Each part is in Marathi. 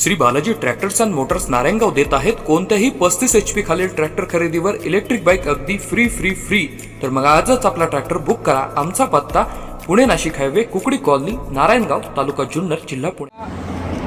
Shri Balaji tractors and motors Narayangaon देत आहेत. कोणत्याही पस्तीस एच पी खालील ट्रॅक्टर खरेदीवर इलेक्ट्रिक बाईक अगदी फ्री फ्री फ्री तर मग आजच आपला ट्रॅक्टर बुक करा. आमचा पत्ता पुणे नाशिक हायवे कुकडी कॉलनी नारायणगाव तालुका जुन्नर जिल्हा पुणे.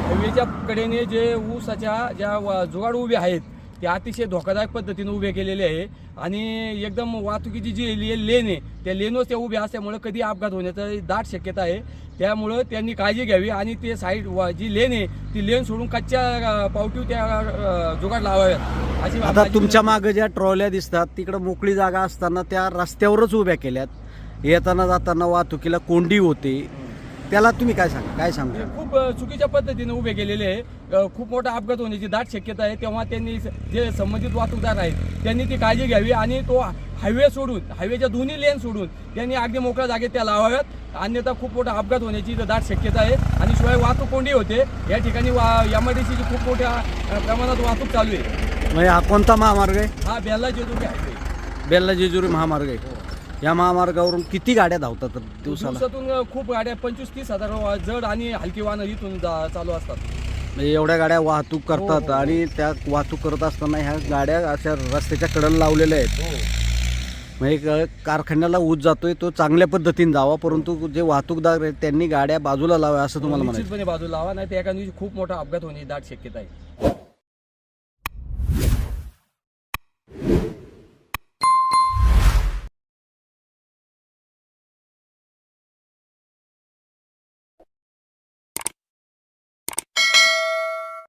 हवेच्या कडेने जे ऊसाच्या ज्या व- जुगाड उभे आहेत ते अतिशय धोकादायक पद्धतीने उभे केलेले आहे. आणि एकदम वाहतुकीची जी ले लेन आहे त्या लेनवर त्या उभ्या असल्यामुळे कधी अपघात होण्याची दाट शक्यता आहे. त्यामुळं त्यांनी काळजी घ्यावी आणि ते साईड जी लेन आहे ती लेन सोडून कच्च्या पावटीव त्या जुगाड लावाव्यात. अशी आता तुमच्या मागे ज्या ट्रॉल्या दिसतात तिकडं मोकळी जागा असताना त्या रस्त्यावरच उभ्या केल्यात. येताना जाताना वाहतुकीला कोंडी होते. त्याला तुम्ही काय सांगा? काय सांगा? खूप चुकीच्या पद्धतीने उभे केलेले आहे. खूप मोठा अपघात होण्याची दाट शक्यता आहे. तेव्हा त्यांनी जे संबंधित वाहतूकदार आहेत त्यांनी ती काळजी घ्यावी आणि तो हायवे सोडून हायवेच्या दोन्ही लेन सोडून त्यांनी अगदी मोकळ्या जागेत त्या लावाव्यात. अन्यथा खूप मोठा अपघात होण्याची दाट शक्यता आहे. आणि शिवाय वाहतूक कोंडी होते. या ठिकाणी एम आय डी सीची खूप मोठ्या प्रमाणात वाहतूक चालू आहे. म्हणजे हा कोणता महामार्ग आहे? हा बेल्ला जेजुरी हायवे. बेल्ला जेजुरी महामार्ग आहे. या महामार्गावरून किती गाड्या धावतात दिवसाला? दिवसातून खूप गाड्या पंचवीस तीस हजार वा- जड आणि हलकी वाहनं इथून जा- चालू असतात. म्हणजे एवढ्या गाड्या वाहतूक करतात हो, हो. आणि त्या वाहतूक करत असताना ह्या गाड्या अशा रस्त्याच्या कडेला लावलेल्या आहेत. म्हणजे क- कारखान्याला ऊस जातोय तो चांगल्या पद्धतीने जावा परंतु जे वाहतूकदार आहेत त्यांनी गाड्या बाजूला लावा असं तुम्हाला म्हणायचं निश्चितपणे बाजूला लावा नाही तर एका दिवशी खूप मोठा अपघात होण्याची दाट शक्यता आहे.